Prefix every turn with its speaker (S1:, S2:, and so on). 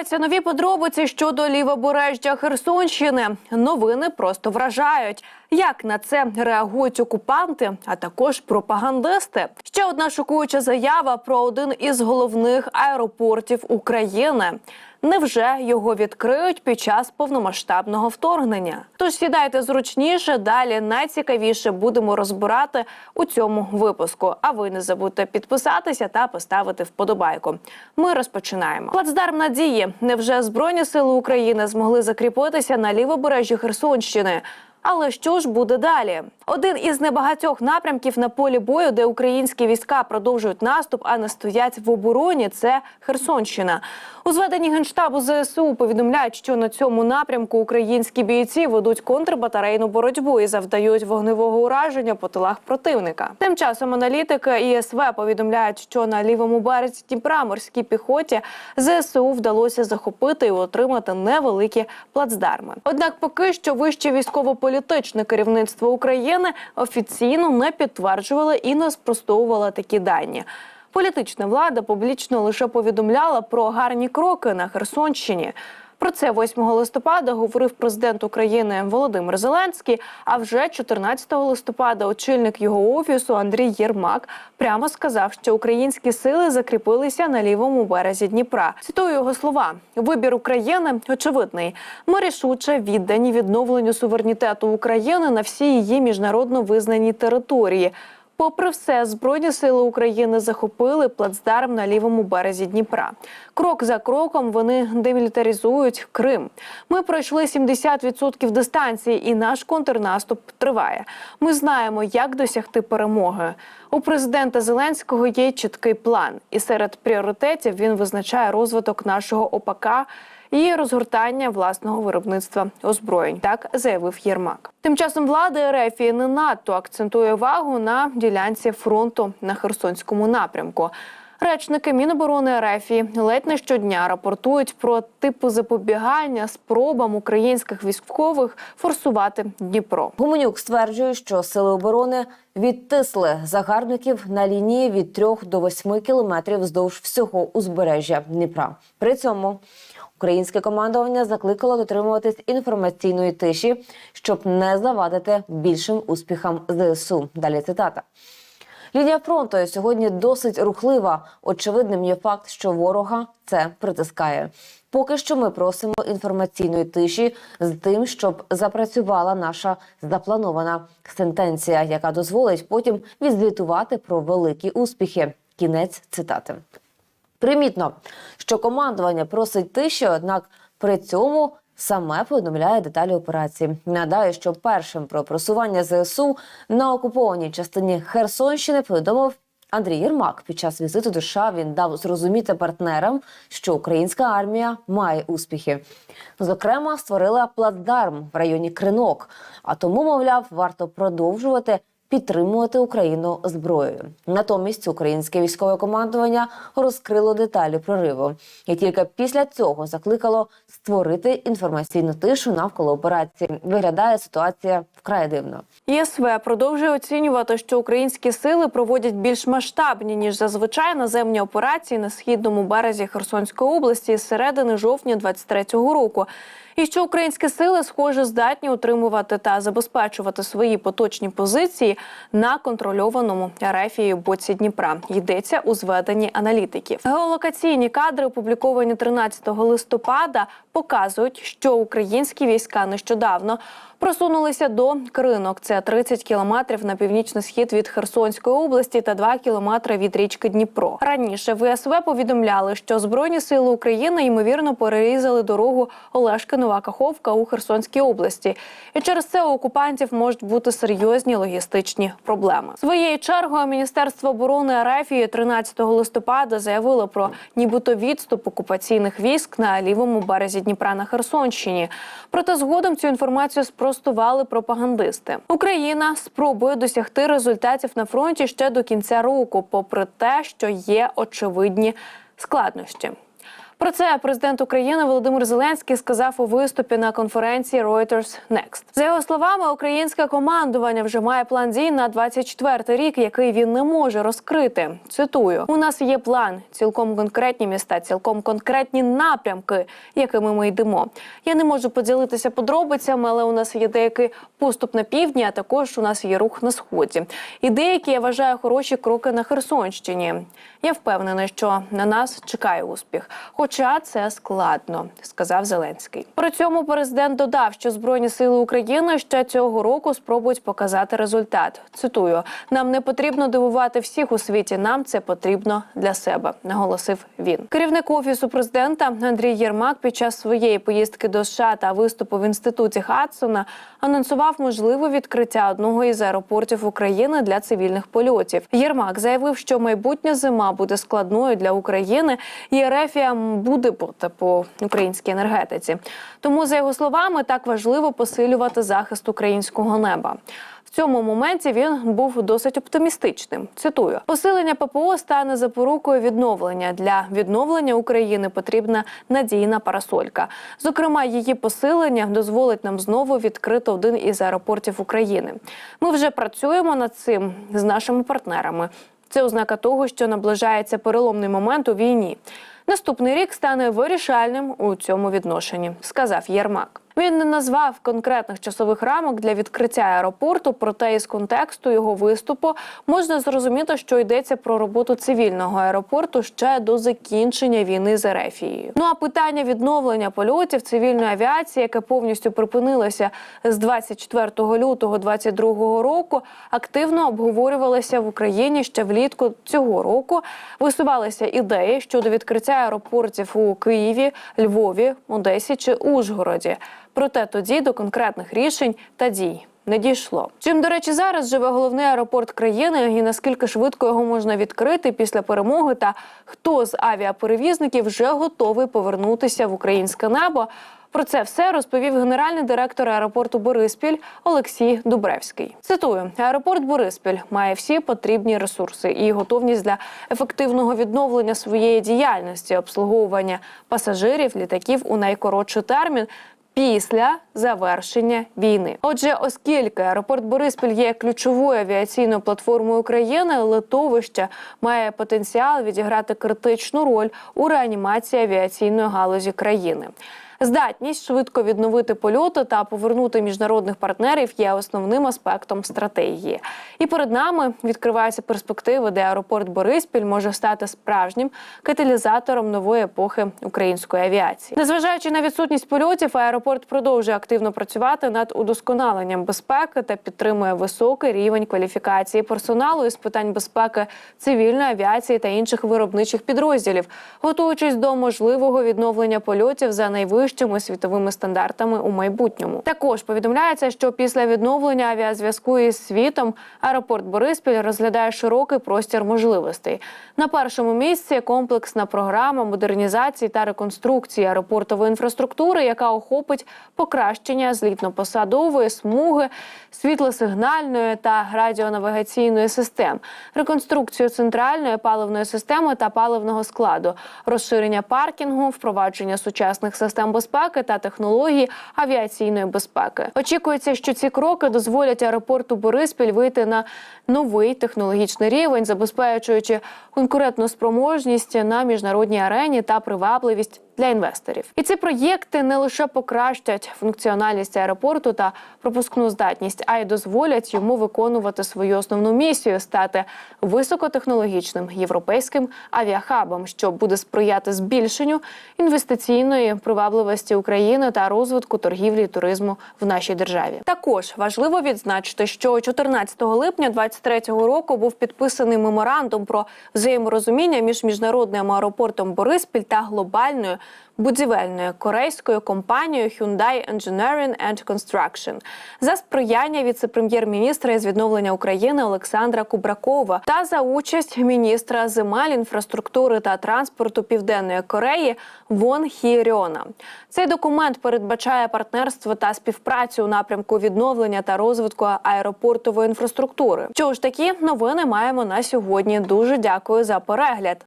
S1: З'являються нові подробиці щодо лівобережжя Херсонщини. Новини просто вражають. Як на це реагують окупанти, а також пропагандисти? Ще одна шокуюча заява про один із головних аеропортів України. Невже його відкриють під час повномасштабного вторгнення? Тож сідайте зручніше. Далі найцікавіше будемо розбирати у цьому випуску. А ви не забудьте підписатися та поставити вподобайку. Ми розпочинаємо. Плацдарм надії. Невже збройні сили України змогли закріпитися на лівобережжі Херсонщини? Але що ж буде далі? Один із небагатьох напрямків на полі бою, де українські війська продовжують наступ, а не стоять в обороні. Це Херсонщина. У зведенні генштабу ЗСУ повідомляють, що на цьому напрямку українські бійці ведуть контрбатарейну боротьбу і завдають вогневого ураження по тилах противника. Тим часом аналітики ІСВ повідомляють, що на лівому березі Дніпра морській піхоті ЗСУ вдалося захопити і отримати невеликі плацдарми. Однак, поки що вище військово-політичне керівництво України офіційно не підтверджувало і не спростовувало такі дані. Політична влада публічно лише повідомляла про гарні кроки на Херсонщині. Про це 8 листопада говорив президент України Володимир Зеленський. А вже 14 листопада очільник його офісу Андрій Єрмак прямо сказав, що українські сили закріпилися на лівому березі Дніпра. Цитую його слова: вибір України очевидний. Ми рішуче віддані відновленню суверенітету України на всі її міжнародно визнані території. Попри все, збройні сили України захопили плацдарм на лівому березі Дніпра. Крок за кроком вони демілітаризують Крим. Ми пройшли 70% дистанції, і наш контрнаступ триває. Ми знаємо, як досягти перемоги. У президента Зеленського є чіткий план, і серед пріоритетів він визначає розвиток нашого ОПК і розгортання власного виробництва озброєнь. Так заявив Єрмак. Тим часом влада РФ не надто акцентує увагу на ділянці фронту на Херсонському напрямку. Речники Міноборони РФ ледь не щодня рапортують про типу запобігання спробам українських військових форсувати Дніпро.
S2: Гуменюк стверджує, що сили оборони відтисли загарбників на лінії від 3 до 8 кілометрів вздовж всього узбережжя Дніпра. При цьому українське командування закликало дотримуватись інформаційної тиші, щоб не завадити більшим успіхам ЗСУ. Далі цитата. Лінія фронту сьогодні досить рухлива. Очевидним є факт, що ворога це притискає. Поки що ми просимо інформаційної тиші з тим, щоб запрацювала наша запланована сентенція, яка дозволить потім відзвітувати про великі успіхи. Кінець цитати. Примітно, що командування просить тиші, однак при цьому саме повідомляє деталі операції. Нагадаю, що першим про просування ЗСУ на окупованій частині Херсонщини повідомив Андрій Єрмак. Під час візиту до США він дав зрозуміти партнерам, що українська армія має успіхи. Зокрема, створила плацдарм в районі Кринок. А тому, мовляв, варто продовжувати підтримувати Україну зброєю. Натомість українське військове командування розкрило деталі прориву, і тільки після цього закликало створити інформаційну тишу навколо операції. Виглядає ситуація вкрай дивно.
S1: ЄСВ продовжує оцінювати, що українські сили проводять більш масштабні ніж зазвичай наземні операції на східному березі Херсонської області з середини жовтня 23-го року. І що українські сили, схоже, здатні утримувати та забезпечувати свої поточні позиції на контрольованому рефії боці Дніпра. Йдеться у зведенні аналітиків. Геолокаційні кадри, опубліковані 13 листопада, показують, що українські війська нещодавно просунулися до кринок. Це 30 кілометрів на північний схід від Херсонської області та 2 кілометри від річки Дніпро. Раніше ВСВ повідомляли, що збройні сили України ймовірно перерізали дорогу Олешки Нова Каховка у Херсонській області, і через це у окупантів можуть бути серйозні логістичні проблеми. Своєю чергою Міністерство оборони Арафії 13 листопада заявило про нібито відступ окупаційних військ на лівому березі Дніпра на Херсонщині. Проте згодом цю інформацію спростували пропагандисти. Україна спробує досягти результатів на фронті ще до кінця року, попри те, що є очевидні складнощі. Про це президент України Володимир Зеленський сказав у виступі на конференції Reuters Next. За його словами, українське командування вже має план дій на 24 рік, який він не може розкрити. Цитую: у нас є план, цілком конкретні міста, цілком конкретні напрямки, якими ми йдемо. Я не можу поділитися подробицями, але у нас є деякий поступ на півдні, а також у нас є рух на сході. І деякі я вважаю хороші кроки на Херсонщині. Я впевнений, що на нас чекає успіх. Хоча це складно, сказав Зеленський. При цьому президент додав, що збройні сили України ще цього року спробують показати результат. Цитую: нам не потрібно дивувати всіх у світі. Нам це потрібно для себе, наголосив він. Керівник офісу президента Андрій Єрмак під час своєї поїздки до США та виступу в інституті Хадсона анонсував можливе відкриття одного із аеропортів України для цивільних польотів. Єрмак заявив, що майбутня зима буде складною для України, і Ерефія буде по українській енергетиці. Тому, за його словами, так важливо посилювати захист українського неба. В цьому моменті він був досить оптимістичним. Цитую: посилення ППО стане запорукою відновлення. Для відновлення України потрібна надійна парасолька. Зокрема, її посилення дозволить нам знову відкрити один із аеропортів України. Ми вже працюємо над цим з нашими партнерами. Це ознака того, що наближається переломний момент у війні. Наступний рік стане вирішальним у цьому відношенні, сказав Єрмак. Він не назвав конкретних часових рамок для відкриття аеропорту, проте із контексту його виступу можна зрозуміти, що йдеться про роботу цивільного аеропорту ще до закінчення війни з Ерефією. Ну а питання відновлення польотів цивільної авіації, яке повністю припинилося з 24 лютого 2022 року, активно обговорювалося в Україні ще влітку цього року. Висувалися ідеї щодо відкриття аеропортів у Києві, Львові, Одесі чи Ужгороді. Проте тоді до конкретних рішень та дій. Не дійшло. Чим, до речі, зараз живе головний аеропорт країни, і наскільки швидко його можна відкрити після перемоги, та хто з авіаперевізників вже готовий повернутися в українське небо. Про це все розповів генеральний директор аеропорту Бориспіль Олексій Дубревський. Цитую: аеропорт Бориспіль має всі потрібні ресурси і готовність для ефективного відновлення своєї діяльності, обслуговування пасажирів, літаків у найкоротший термін. Після завершення війни, отже, оскільки аеропорт Бориспіль є ключовою авіаційною платформою України, литовище має потенціал відіграти критичну роль у реанімації авіаційної галузі країни. Здатність швидко відновити польоти та повернути міжнародних партнерів є основним аспектом стратегії. І перед нами відкриваються перспективи, де аеропорт Бориспіль може стати справжнім каталізатором нової епохи української авіації. Незважаючи на відсутність польотів, аеропорт продовжує активно працювати над удосконаленням безпеки та підтримує високий рівень кваліфікації персоналу із питань безпеки цивільної авіації та інших виробничих підрозділів, готуючись до можливого відновлення польотів за найвищими світовими стандартами у майбутньому. Також повідомляється, що після відновлення авіазв'язку із світом аеропорт Бориспіль розглядає широкий простір можливостей. На першому місці комплексна програма модернізації та реконструкції аеропортової інфраструктури, яка охопить покращення злітно-посадової смуги, світлосигнальної та радіонавігаційної систем, реконструкцію центральної паливної системи та паливного складу, розширення паркінгу, впровадження сучасних систем та технологій авіаційної безпеки. Очікується, що ці кроки дозволять аеропорту Бориспіль вийти на новий технологічний рівень, забезпечуючи конкурентну спроможність на міжнародній арені та привабливість для інвесторів. І ці проєкти не лише покращать функціональність аеропорту та пропускну здатність, а й дозволять йому виконувати свою основну місію стати високотехнологічним європейським авіахабом, що буде сприяти збільшенню інвестиційної привабливості України та розвитку торгівлі і туризму в нашій державі. Також важливо відзначити, що 14 липня 2023 року був підписаний меморандум про взаєморозуміння між міжнародним аеропортом Бориспіль та глобальною будівельною корейською компанією Hyundai Engineering and Construction за сприяння віце-прем'єр-міністра із відновлення України Олександра Кубракова та за участь міністра земель, інфраструктури та транспорту Південної Кореї Вон Хі Рьона. Цей документ передбачає партнерство та співпрацю у напрямку відновлення та розвитку аеропортової інфраструктури. Чого ж такі новини маємо на сьогодні? Дуже дякую за перегляд.